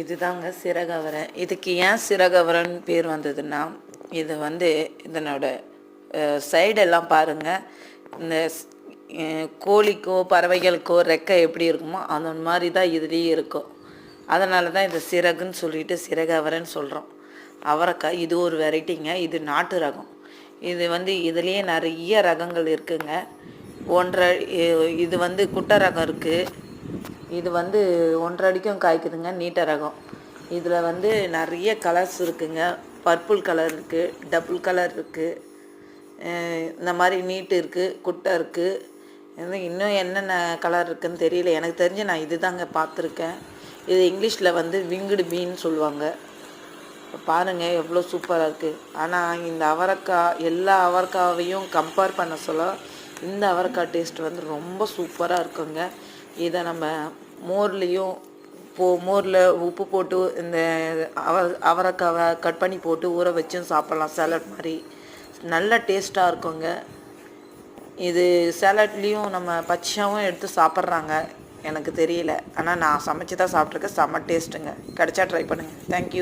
இதுதாங்க சிறகவரை. இதுக்கு ஏன் சிறகவரன் பேர் வந்ததுன்னா இது வந்து இதனோட சைடெல்லாம் பாருங்கள் இந்த கோழிக்கோ பறவைகளுக்கோ ரெக்கை எப்படி இருக்குமோ அந்த மாதிரி தான் இதுலேயும் இருக்கும். அதனால தான் இந்த சிறகுன்னு சொல்லிட்டு சிறகவரைன்னு சொல்கிறோம் அவரைக்காய் இது ஒரு வெரைட்டிங்க இது நாட்டு ரகம். இது வந்து இதுலேயே நிறைய ரகங்கள் இருக்குங்க. ஒன்றரை இது வந்து குட்டை ரகம் இருக்குது இது வந்து ஒன்றரை அடிக்கும் காய்க்குதுங்க நீட்ட ரகம். இதில் வந்து நிறைய கலர்ஸ் இருக்குங்க. பர்பிள் கலர் இருக்குது டபுள் கலர் இருக்குது இந்த மாதிரி நீட்டு இருக்குது குட்டை இருக்குது இன்னும் இன்னும் என்னென்ன கலர் இருக்குதுன்னு தெரியல. எனக்கு தெரிஞ்சு நான் இது தாங்க பார்த்துருக்கேன். இது இங்கிலீஷில் வந்து விங்குடு பீன்னு சொல்லுவாங்க. பாருங்கள் எவ்வளோ சூப்பராக இருக்குது ஆனால் இந்த அவரைக்காய் எல்லா அவரைக்காவையும் கம்பேர் பண்ண சொல்ல இந்த அவரைக்காய் டேஸ்ட் வந்து ரொம்ப சூப்பராக இருக்குங்க. இதை நம்ம மோர்லேயும் போ மோரில் உப்பு போட்டு இந்த அவ அவரைக்காவை கட் பண்ணி போட்டு ஊற வச்சும் சாப்பிட்லாம் சேலட் மாதிரி. நல்ல டேஸ்ட்டாக இருக்குங்க. இது சேலட்லேயும் நம்ம பச்சையாகவும் எடுத்து சாப்பிட்றாங்க. எனக்கு தெரியல. ஆனால் நான் சமைச்சு தான் சாப்பிட்ருக்கேன் செம்ம டேஸ்ட்டுங்க கிடச்சா ட்ரை பண்ணுங்கள் தேங்க்யூ